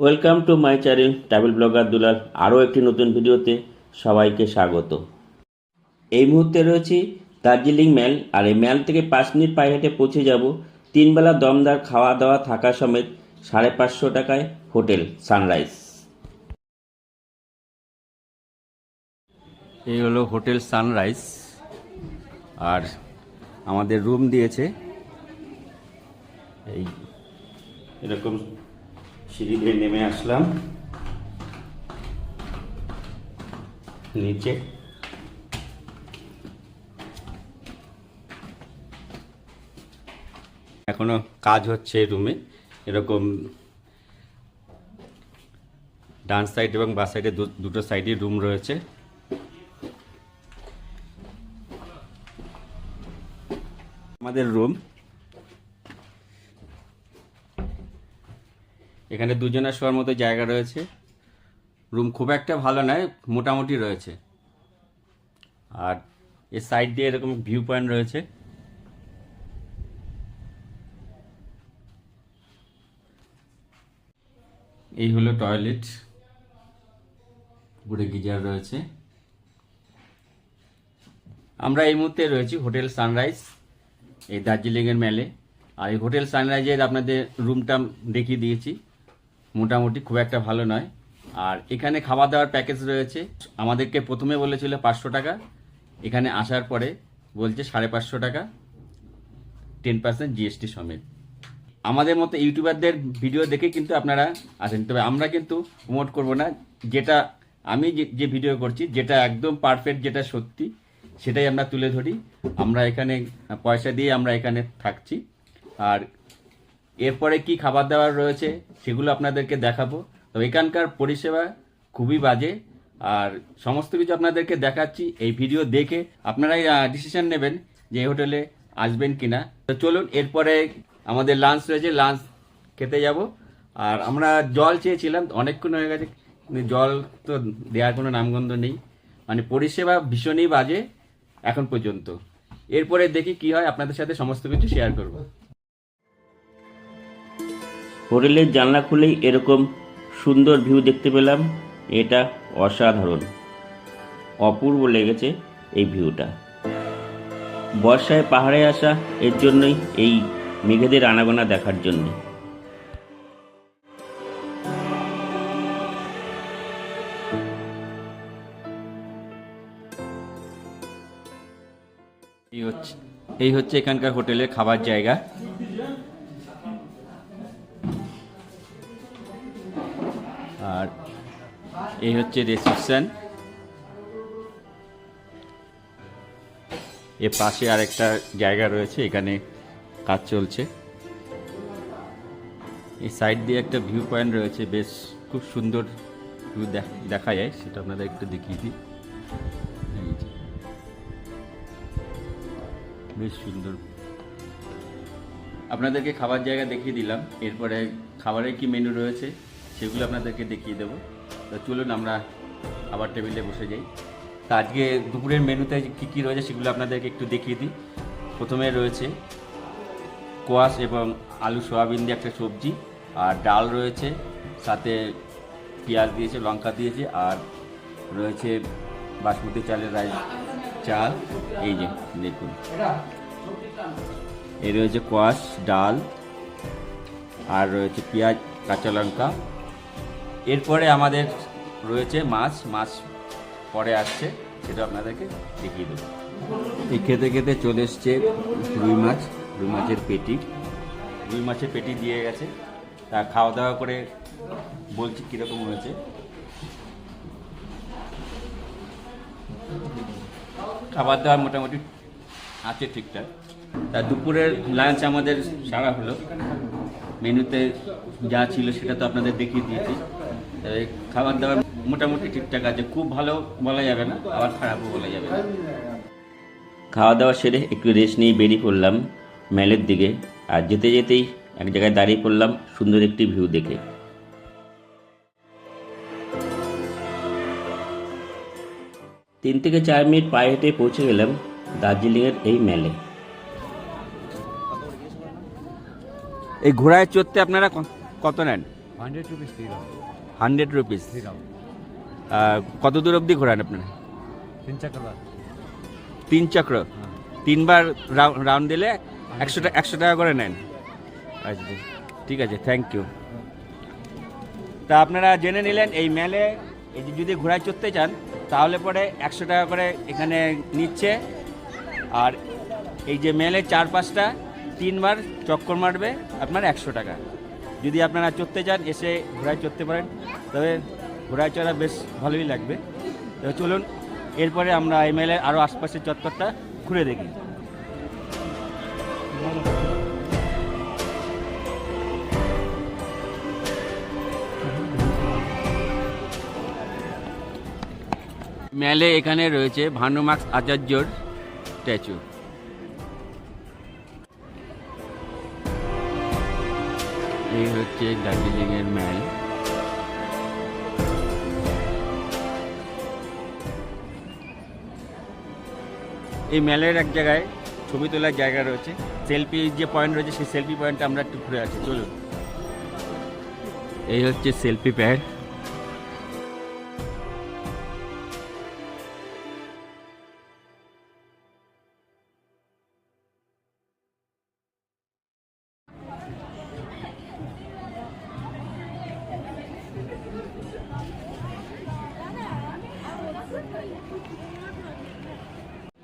Welcome to my channel travel blogger Dulal আরও একটি নতুন ভিডিওতে সবাইকে স্বাগত। এই মুহূর্তে রয়েছি দার্জিলিং ম্যাল আর এই ম্যাল থেকে পাঁচ মিনিট পায়ে হেঁটে পৌঁছে যাব তিনবেলা দমদার খাওয়া দাওয়া থাকা সমেত সাড়ে পাঁচশো টাকায় হোটেল সানরাইজ। এই হলো হোটেল সানরাইজ। আর আমাদের রুম দিয়েছে এই এরকম সিঁড়ি দিয়ে নেমে আসলাম। নিচে। এখনও কাজ হচ্ছে রুমে এরকম ডান সাইড এবং বা সাইডে দুটো সাইডে রুম রয়েছে। আমাদের রুম এখানে দুজনের শোয়ার মতো জায়গা রয়েছে। রুম খুব একটা ভালো নয়, মোটামুটি রয়েছে। আর এর সাইড দিয়ে এরকম ভিউ পয়েন্ট রয়েছে। এই হলো টয়লেট। উপরে গিজার রয়েছে। আমরা এই মুহূর্তে রয়েছি হোটেল সানরাইজ, এই দার্জিলিংয়ের মেলে। আর এই হোটেল সানরাইজের আপনাদের রুমটা দেখিয়ে দিয়েছি। মোটামুটি খুব একটা ভালো নয়। আর এখানে খাওয়া দাওয়ার প্যাকেজ রয়েছে। আমাদেরকে প্রথমে বলেছিল পাঁচশো টাকা। এখানে আসার পরে বলছে সাড়ে পাঁচশো টাকা, টেন পার্সেন্ট জিএসটি সমেত। আমাদের মতো ইউটিউবারদের ভিডিও দেখে কিন্তু আপনারা আসেন। তবে আমরা কিন্তু প্রমোট করব না। যেটা আমি যে ভিডিও করছি, যেটা একদম পারফেক্ট, যেটা সত্যি, সেটাই আমরা তুলে ধরি। আমরা এখানে পয়সা দিয়ে আমরা এখানে থাকছি। আর এরপরে কি খাবার দাবার রয়েছে সেগুলো আপনাদেরকে দেখাবো। তো এখানকার পরিষেবা খুবই বাজে। আর সমস্ত কিছু আপনাদেরকে দেখাচ্ছি এই ভিডিও দেখে। আপনারাই ডিসিশন নেবেন যে এই হোটেলে আসবেন কিনা। তো চলুন, এরপরে আমাদের লাঞ্চ রয়েছে। লাঞ্চ খেতে যাব। আর আমরা জল চেয়েছিলাম, অনেকক্ষণ হয়ে গেছে। জল তো দেওয়ার কোনো নামগন্ধ নেই। মানে পরিষেবা ভীষণই বাজে এখন পর্যন্ত। এরপরে দেখি কি হয়। আপনাদের সাথে সমস্ত কিছু শেয়ার করব। হোটেলের জানলা খুলেই এরকম সুন্দর ভিউ দেখতে পেলাম। এটা অসাধারণ। অপূর্ব লেগেছে এই ভিউটা। বর্ষায় পাহাড়ে আসা এর জন্যই এই মেঘেদের আনাগোনা দেখার জন্য। এই হচ্ছে এই হচ্ছে এখানকার হোটেলের খাবার জায়গা। এই হচ্ছে রিসেপশন। এর পাশে আরেকটা জায়গা রয়েছে, এখানে কাজ চলছে। এই সাইড দিয়ে একটা ভিউ পয়েন্ট রয়েছে, বেশ খুব সুন্দর ভিউ দেখা যায়, সেটা আপনাদের একটু দেখিয়ে দিই। বেশ সুন্দর। আপনাদেরকে খাবার জায়গা দেখিয়ে দিলাম, এরপরে খাবারের কি মেনু রয়েছে, সেগুলো আপনাদেরকে দেখিয়ে দেবো। তো চলুন আমরা আবার টেবিলে বসে যাই। তা আজকে দুপুরের মেনুতে কী কী রয়েছে সেগুলো আপনাদেরকে একটু দেখিয়ে দিই। প্রথমে রয়েছে কোয়াশ এবং আলু সোয়াবিন দিয়ে একটা সবজি, আর ডাল রয়েছে, সাথে পেঁয়াজ দিয়েছে, লঙ্কা দিয়েছে, আর রয়েছে বাসমতি চালের রাইস চাল। এই যে, দেখুন। এই রয়েছে কোয়াশ, ডাল, আর রয়েছে পেঁয়াজ, কাঁচা লঙ্কা। এরপরে আমাদের রয়েছে মাছ মাছ পরে আসছে, সেটা আপনাদেরকে দেখিয়ে দেবো। এই খেতে খেতে চলে এসছে রুই মাছ, রুই মাছের পেটি। রুই মাছের পেটি দিয়ে গেছে। তা খাওয়া দাওয়া করে বলছি কীরকম হয়েছে। খাবার দাবার মোটামুটি আছে ঠিকঠাক। তা দুপুরের লাঞ্চ আমাদের সারা হলো। মেনুতে যা ছিল সেটা তো আপনাদের দেখিয়ে দিয়েছি। খাবার দাবার মোটামুটি ঠিকঠাক আছে। খুব ভালো বলা যাবে না আবার খারাপও বলা যাবে না। খাওয়া দাওয়া সেরে একটু রেস্ট নিয়ে বেরিয়ে পড়লাম ম্যালের দিকে। আর যেতে যেতেই এক জায়গায় দাঁড়িয়ে পড়লাম সুন্দর একটি ভিউ দেখে। তিন থেকে চার মিনিট পায়ে হেঁটে পৌঁছে গেলাম দার্জিলিংয়ের এই মেলে এই ঘোড়ায় চড়তে আপনারা কত নেন? Hundred rupees hundred rupees. কত দূর অবধি ঘোরান আপনারা তিন চাকা তিন চক্র হ্যাঁ। তিনবার রাউন্ড দিলে একশো টাকা একশো টাকা করে নেন। আচ্ছা ঠিক আছে থ্যাংক ইউ তা আপনারা জেনে নিলেন এই মেলে এই যদি ঘোড়ায় চড়তে চান তাহলে পরে একশো টাকা করে এখানে নিচ্ছে। আর এই যে মেলে চার পাঁচটা তিনবার চক্কর মারবে আপনার একশো টাকা। যদি আপনারা চড়তে চান, এসে ঘোড়ায় চড়তে পারেন। তবে ঘোড়ায় চড়া বেশ ভালোই লাগবে। তো চলুন, এরপরে আমরা মেলের আরও আশপাশের চত্বরটা ঘুরে দেখি। মেলে এখানে রয়েছে ভানুমাক্স আচার্যর স্ট্যাচু। এই হচ্ছে দার্জিলিং এর মেল। এই মেলের এক জায়গায় ছবি তোলার জায়গা রয়েছে। সেলফি যে পয়েন্ট রয়েছে, সেই সেলফি পয়েন্টটা আমরা একটু ঘুরে আছি চলুন। এই হচ্ছে সেলফি প্যাড।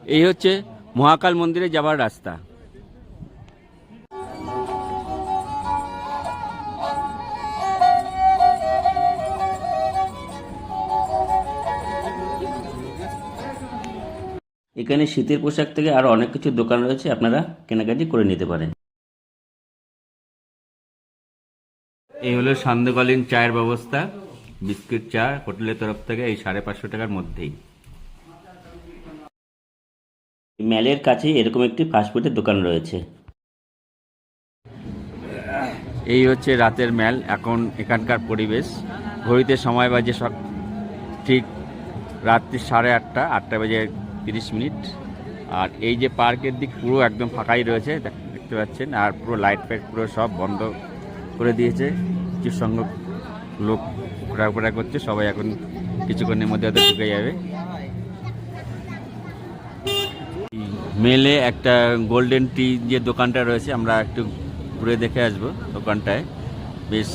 এই হচ্ছে মহাকাল মন্দিরে যাওয়ার রাস্তা। এখানে শীতের পোশাক থেকে আরও অনেক কিছু দোকান রয়েছে, আপনারা কেনাকাটি করে নিতে পারেন। এই হলো সান্ধ্যকালীন চায়ের ব্যবস্থা, বিস্কিট চা হোটেলের তরফ থেকে এই সাড়ে পাঁচশো টাকার মধ্যেই। ম্যালের কাছে এরকম একটি ফাস্টফুডের দোকান রয়েছে। এই হচ্ছে রাতের ম্যাল, এখন এখানকার পরিবেশ। ঘড়িতে সময় বাজে সব ঠিক রাত্রি সাড়ে আটটা আটটা বাজে তিরিশ মিনিট। আর এই যে পার্কের দিক পুরো একদম ফাঁকাই রয়েছে, দেখ- দেখতে পাচ্ছেন। আর পুরো লাইট ফাইট পুরো সব বন্ধ করে দিয়েছে। কিছু সংখ্যক লোক ঘোরাফেরা করছে, সবাই এখন কিছুক্ষণের মধ্যে হয়তো ঢুকে যাবে। মেলে একটা গোল্ডেন টি যে দোকানটা রয়েছে, আমরা একটু ঘুরে দেখে আসব দোকানটায়। বেশ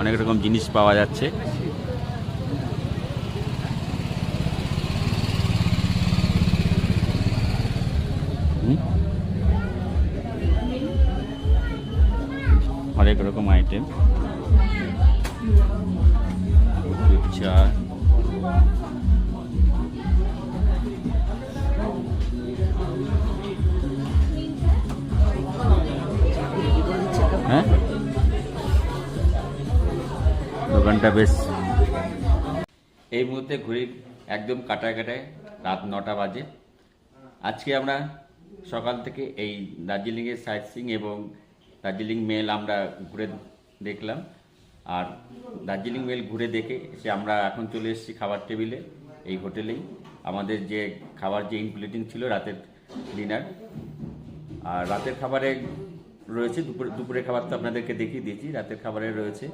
অনেক রকম জিনিস পাওয়া যাচ্ছে? অনেক রকম আইটেম চা দোকানটা বেশ এই মুহূর্তে ঘুরি একদম কাটায় কাটায় রাত নটা বাজে। আজকে আমরা সকাল থেকে এই দার্জিলিংয়ের সাইট সিং এবং দার্জিলিং মেল আমরা ঘুরে দেখলাম। আর দার্জিলিং মেল ঘুরে দেখে সে আমরা এখন চলে এসেছি খাবার টেবিলে, এই হোটেলেই। আমাদের যে খাবার যে ইনক্লুডিং ছিল রাতের ডিনার। আর রাতের খাবারে রয়েছে। দুপুরে দুপুরের খাবার তো আপনাদেরকে দেখিয়ে দিয়েছি। রাতের খাবারে রয়েছে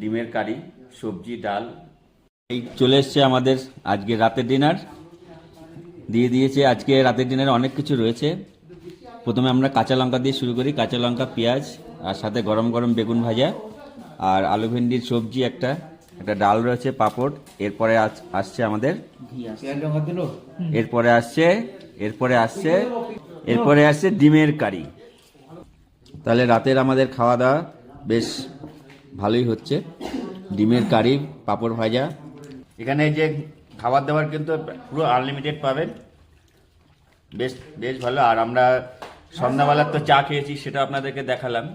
ডিমের কারি সবজি ডাল। এই চলে এসছে আমাদের আজকে রাতের ডিনার। দিয়ে দিয়েছে আজকে রাতের ডিনারে অনেক কিছু রয়েছে। প্রথমে আমরা কাঁচা লঙ্কা দিয়ে শুরু করি। কাঁচা লঙ্কা পেঁয়াজ আর সাথে গরম গরম বেগুন ভাজা আর আলু ভেন্ডির সবজি একটা। একটা ডাল রয়েছে পাপড়। এরপরে আসছে আমাদের এরপরে আসছে এরপরে আসছে এরপরে আসছে ডিমের কারি। তাহলে রাতের আমাদের খাওয়া দাওয়া বেশ ভালোই হচ্ছে। ডিমের কারি, পাঁপড় ভাজা। এখানে যে খাবার দাবার কিন্তু পুরো আনলিমিটেড পাবেন। বেশ বেশ ভালো। আর আমরা সন্ধ্যাবেলার তো চা খেয়েছি, সেটা আপনাদেরকে দেখালাম।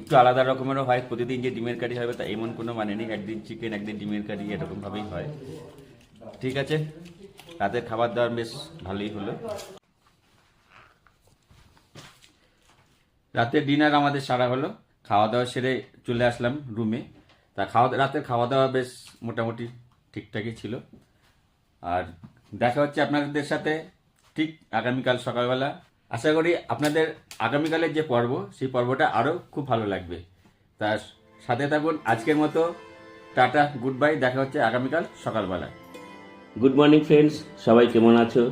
একটু আলাদা রকমেরও হয়। প্রতিদিন যে ডিমের কারি হবে, তা এমন কোনো মানে নেই। একদিন চিকেন একদিন ডিমের কারি, এরকমভাবেই হয়। ঠিক আছে? রাতের খাবার দাবার বেশ ভালোই হলো। রাতের ডিনার আমাদের সারা হলো। খাওয়া দাওয়া সেরে চলে আসলাম রুমে তা খাওয়া রাতের খাওয়া দাওয়া বেশ মোটামুটি ঠিকঠাকই ছিল। আর দেখা হচ্ছে আপনাদের সাথে ঠিক আগামীকাল সকালবেলা। আশা করি আপনাদের আগামীকালের যে পর্ব, সেই পর্বটা আরও খুব ভালো লাগবে। তা সাথে থাকুন আজকের মতো। টাটা গুড বাই দেখা হচ্ছে আগামীকাল সকালবেলা। গুড মর্নিং ফ্রেন্ডস সবাই কেমন আছো?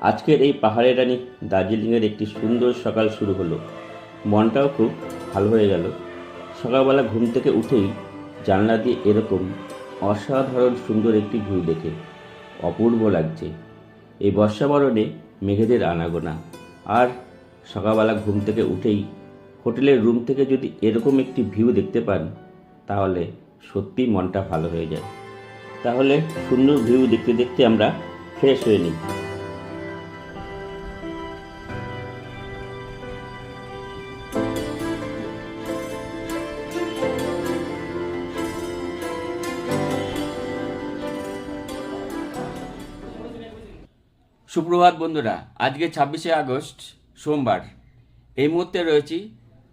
আজকের এই পাহাড়ের রানী দার্জিলিংয়ের একটি সুন্দর সকাল শুরু হলো। মনটাও খুব ভালো হয়ে গেল। সকালবেলা ঘুম থেকে উঠেই জানলা দিয়ে এরকম অসাধারণ সুন্দর একটি ভিউ দেখে অপূর্ব লাগছে। এই বর্ষাবরণে মেঘেদের আনাগোনা। আর সকালবেলা ঘুম থেকে উঠেই হোটেলের রুম থেকে যদি এরকম একটি ভিউ দেখতে পান, তাহলে সত্যি মনটা ভালো হয়ে যায়। তাহলে সুন্দর ভিউ দেখতে দেখতে আমরা ফ্রেশ হয়ে নিই। সুপ্রভাত বন্ধুরা, আজকে ছাব্বিশে আগস্ট, সোমবার। এই মুহূর্তে রয়েছি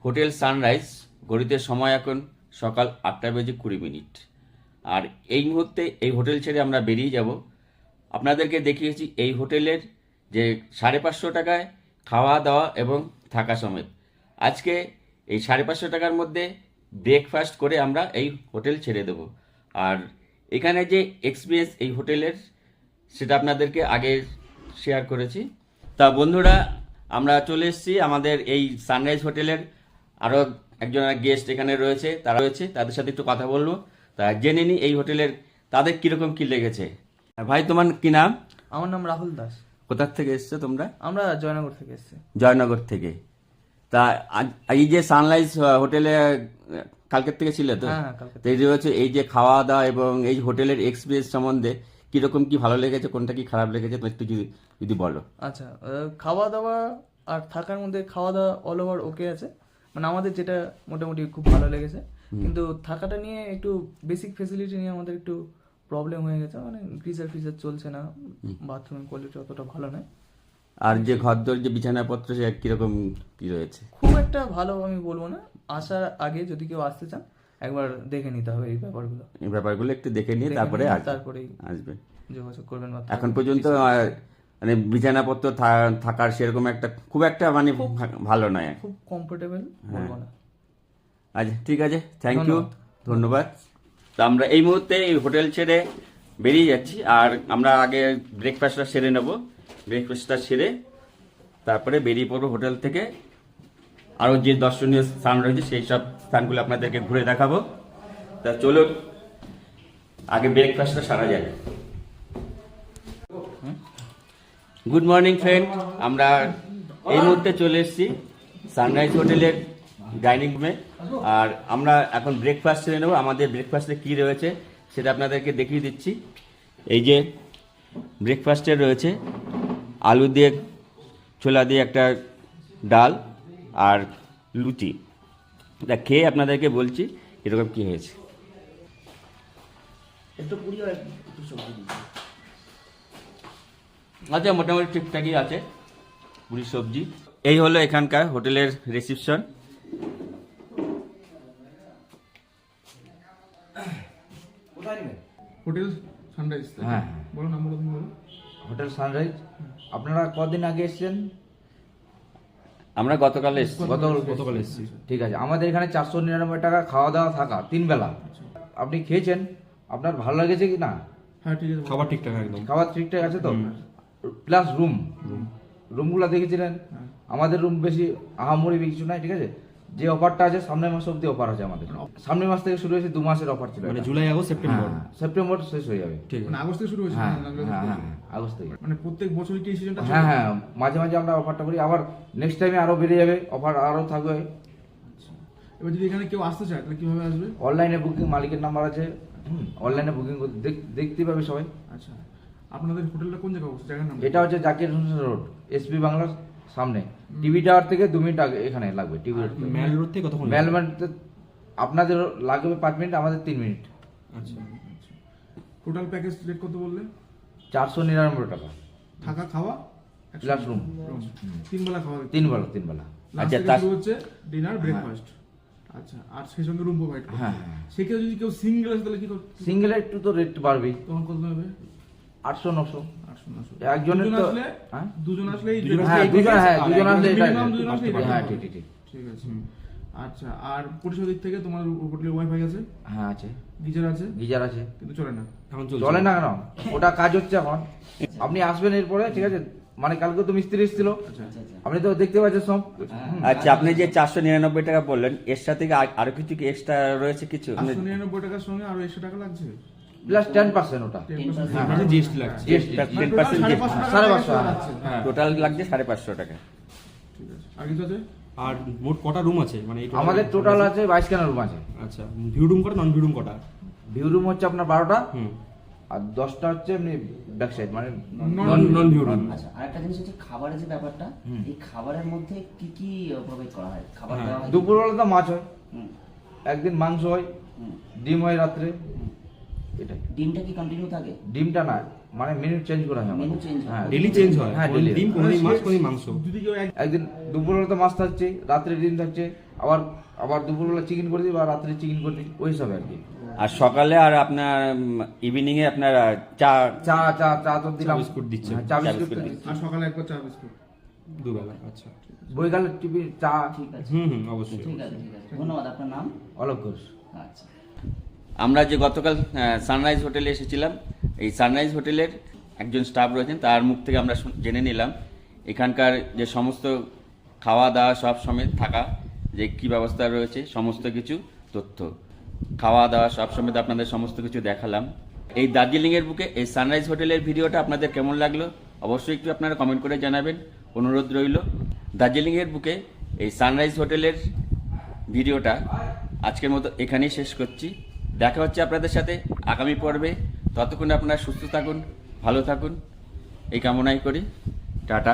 হোটেল সানরাইজ, ঘড়িতে সময় এখন সকাল আটটা বেজে কুড়ি মিনিট। আর এই মুহূর্তে এই হোটেল ছেড়ে আমরা বেরিয়ে যাব। আপনাদেরকে দেখিয়েছি এই হোটেলের যে সাড়ে পাঁচশো টাকায় খাওয়া দাওয়া এবং থাকা সমেত। আজকে এই সাড়ে পাঁচশো টাকার মধ্যে ব্রেকফাস্ট করে আমরা এই হোটেল ছেড়ে দেব। আর এখানে যে এক্সপিরিয়েন্স এই হোটেলের, সেটা আপনাদেরকে আগে শেয়ার করেছি। তা বন্ধুরা আমরা চলে এসেছি আমাদের এই সানরাইজ হোটেলের আরও একজন গেস্ট এখানে রয়েছে তারা রয়েছে তাদের সাথে একটু কথা বলব। তা জেনে নিই এই হোটেলের তাদের কীরকম কী লেগেছে। ভাই তোমার কি নাম? আমার নাম রাহুল দাস। কোথার থেকে এসছো তোমরা? আমরা জয়নগর থেকে এসেছি। জয়নগর থেকে। তা এই যে সানরাইজ হোটেলে কালকের থেকে ছিল তো? হ্যাঁ, হ্যাঁ, তো এই যে এই যে খাওয়া দাওয়া এবং এই হোটেলের এক্সপিরিয়েন্স সম্বন্ধে কীরকম কি ভালো লেগেছে কোনটা কি খারাপ লেগেছে একটু যদি যদি বলো। আচ্ছা খাওয়া দাওয়া আর থাকার মধ্যে খাওয়া দাওয়া অল ওভার ওকে আছে। মানে আমাদের যেটা মোটামুটি খুব ভালো লেগেছে। কিন্তু থাকাটা নিয়ে একটু বেসিক ফেসিলিটি নিয়ে আমাদের একটু প্রবলেম হয়ে গেছে। মানে গিজার ফিজার চলছে না বাথরুমের কোয়ালিটি অতটা ভালো নয়। আর যে ঘরদোর যে বিছানাপত্র সে কীরকম কি রয়েছে? খুব একটা ভালো আমি বলব না। আসার আগে যদি কেউ আসতে চান একবার দেখে নিতে হবে এই ব্যাপারগুলো। এই ব্যাপারগুলো একটু দেখে নিয়ে তারপরে নিয়ে আসবে যোগাযোগ করবেন এখন পর্যন্ত মানে বিছানাপত্র থাকার সেরকম একটা খুব একটা মানে ভালো নয় খুব কমফোর্টেবল বলব না। আচ্ছা ঠিক আছে থ্যাংক ইউ ধন্যবাদ। তো আমরা এই মুহূর্তে এই হোটেল ছেড়ে বেরিয়ে যাচ্ছি আর আমরা আগে ব্রেকফাস্টটা সেরে নেব। ব্রেকফাস্টটা সেরে তারপরে বেরিয়ে পড়ব হোটেল থেকে। আরও যে দর্শনীয় স্থান রয়েছে, সেই সব স্থানগুলো আপনাদেরকে ঘুরে দেখাবো। তা চলুন, আগে ব্রেকফাস্টটা সারা যায় গুড মর্নিং ফ্রেন্ড আমরা এই মুহূর্তে চলে এসেছি সানরাইজ হোটেলের ডাইনিং রুমে আর আমরা এখন ব্রেকফাস্ট সেরে নেব। আমাদের ব্রেকফাস্টে কী রয়েছে, সেটা আপনাদেরকে দেখিয়ে দিচ্ছি। এই যে ব্রেকফাস্টে রয়েছে আলু দিয়ে, ছোলা দিয়ে একটা ডাল। আর লুচি। এটা খেয়ে আপনাদেরকে বলছি এরকম কী হয়েছে। আচ্ছা মোটামুটি ঠিকঠাকই আছে পুরি সবজি। এই হলো এখানকার হোটেলের রিসিপশন হোটেল সানরাইজ হ্যাঁ। বলো নাম বলো তুমি বলো হোটেল সানরাইজ আপনারা কদিন আগে এসেছেন আমরা গতকাল এসেছি। গতকাল গতকাল এসেছি। ঠিক আছে আমাদের এখানে চারশো নিরানব্বই টাকা খাওয়া দাওয়া থাকা তিন বেলা। আপনি খেয়েছেন? আপনার ভালো লেগেছে কি না? হ্যাঁ ঠিক আছে। খাবার ঠিকঠাক একদম। খাবার ঠিকঠাক আছে তো? Plus room. রুমগুলো দেখেছিলেন? আমাদের রুম বেশি আহামরি কিছু নাই ঠিক আছে? যে অফারটা আছে সামনের মাস অব্দি অফার আছে আমাদের। সামনের মাস থেকে শুরু হয়েছে দু মাসের অফার ছিল মানে জুলাই আগস্ট সেপ্টেম্বর। হ্যাঁ, সেপ্টেম্বর শেষ হয়ে যাবে। ঠিক মানে আগস্ট থেকে শুরু হয়েছে হ্যাঁ মানে হ্যাঁ আগস্ট হ্যাঁ থেকে? মানে প্রত্যেক বছরই কি সিজনটা হ্যাঁ হ্যাঁ মাঝে মাঝে আমরা অফারটা করি। আবার নেক্সট টাইমে আরও বেড়ে যাবে অফার আরও থাকবে। এবার যদি এখানে কেউ আসতে চায় তাহলে কীভাবে আসবে? অনলাইনে বুকিং মালিকের নাম্বার আছে। অনলাইনে বুকিং দেখতে পাবে সবাই। আচ্ছা আপনাদের হোটেলটা কোন জায়গায় অবস্থিত? জায়গার নাম এটা হচ্ছে জাকির হোসেন রোড এসপি বাংলার সামনে। টিভি টাওয়ার থেকে দু মিনিট আগে এখানে লাগবে টিভি ম্যাল রোড থেকে। কতক্ষণ মেলমেন্ট আপনাদের লাগবে পাঁচ মিনিট আমাদের তিন মিনিট। আচ্ছা টোটাল প্যাকেজ রেট কত বললে চারশো নিরানব্বই টাকা। থাকা খাওয়া? Plus room. তিন বেলা খাওয়া তিন বেলা তিন বেলা আচ্ছা, তার- হচ্ছে ডিনার ব্রেকফাস্ট আচ্ছা আর সেই সঙ্গে রুম প্রোভাইড হ্যাঁ, হ্যাঁ। সেক্ষেত্রে যদি কেউ সিঙ্গেল আসে তাহলে কি সিঙ্গেল সিঙ্গেলে একটু তো রেট বাড়বেই। তখন কত হবে? আটশো নশো। আটশো নশো। একজনের তো হ্যাঁ? দুজন আসলে হ্যাঁ দুজন হ্যাঁ দুজন একজন আসলে এটা minimum দুজন আসলে এটা হ্যাঁ ঠিক ঠিক ঠিক। ঠিক আছে। আচ্ছা আর পরিষেবা দিক থেকে তোমার হোটেলে ওয়াইফাই আছে হ্যাঁ আছে। গিজার আছে? গিজার আছে। কিন্তু চলে না। এখন চলে না কেন? ওটা কাজ হচ্ছে এখন। আপনি আসবেন এরপরে ঠিক আছে? মানে কালকে তো মিস্ত্রি এসেছিল। আচ্ছা। আপনি তো দেখতে পাচ্ছেন সব। আচ্ছা আপনি যে চারশো নিরানব্বই টাকা বললেন এর সাথে আরও কিছু কি এক্সট্রা রয়েছে কিছু? নিরানব্বই টাকার সঙ্গে আরও একশো টাকা লাগছে? প্লাস টেন পার্সেন্ট ওটা। মানে জিএসটি লাগছে। টেন পার্সেন্ট সাড়ে পাঁচশো পাঁচশো, হ্যাঁ। লাগছে। টোটাল লাগছে সাড়ে পাঁচশো টাকা। ঠিক আছে। আর কিছু আছে? আর মোট কটা রুম আছে? মানে আমাদের টোটাল আছে? বাইশ খানা রুম আছে। আচ্ছা ভিউ রুম কটা নন ভিউ রুম কটা? ভিউ রুম হচ্ছে আপনার বারোটা। হুম। আর দশটা হচ্ছে এমনি ব্যাক সাইড মানে নন নন ভিউ রুম আচ্ছা আরেকটা জিনিস হচ্ছে খাবারের যে ব্যাপারটা এই খাবারের মধ্যে কি কি প্রোভাইড করা হয়? খাবার হ্যাঁ, দেওয়া হয় দুপুরবেলা তো মাছ হয়। একদিন মাংস হয়। ডিম হয় রাত্রে। এটাই। ডিমটা কি কন্টিনিউ থাকে? ডিমটা না মানে মেনু চেঞ্জ করা হয় Menu change হয়। হ্যাঁ ডেলি চেঞ্জ হয়। হ্যাঁ। ডেলি ডিম মাছ মাংস। যদি কেউ একদিন দুপুরবেলা তো মাছ থাকছে রাত্রে ডিম থাকছে আবার আবার দুপুরবেলা চিকেন করে দিই বা রাত্রে চিকেন করে দিই ওই হিসাবে আর কি আর সকালে আর আপনার ইভিনিং এ আপনার চা চা চা চা তো দিলাম। বিস্কুট দিচ্ছে। হ্যাঁ, চা বিস্কুট বিস্কুট আর সকালে একবার চা বিস্কুট। দুবেলা আচ্ছা। বইকালের টিফিন চা। ঠিক আছে। হুম হুম অবশ্যই। ঠিক আছে ঠিক আছে। ধন্যবাদ। আপনার নাম? অলোক ঘোষ। আচ্ছা। আমরা যে গতকাল সানরাইজ হোটেলে এসেছিলাম, এই সানরাইজ হোটেলের একজন স্টাফ রয়েছেন, তার মুখ থেকে আমরা জেনে নিলাম এখানকার যে সমস্ত খাওয়া দাওয়া সব সমেত থাকা, যে কি ব্যবস্থা রয়েছে, সমস্ত কিছু তথ্য। খাওয়া দাওয়া সব সমেত আপনাদের সমস্ত কিছু দেখালাম। এই দার্জিলিংয়ের বুকে এই সানরাইজ হোটেলের ভিডিওটা আপনাদের কেমন লাগল, অবশ্যই একটু আপনারা কমেন্ট করে জানাবেন। অনুরোধ রইল দার্জিলিংয়ের বুকে এই সানরাইজ হোটেলের ভিডিওটা আজকের মতো এখানেই শেষ করছি। দেখা হচ্ছে আপনাদের সাথে আগামী পর্বে। ততক্ষণ আপনারা সুস্থ থাকুন, ভালো থাকুন। এই কামনাই করি। টাটা।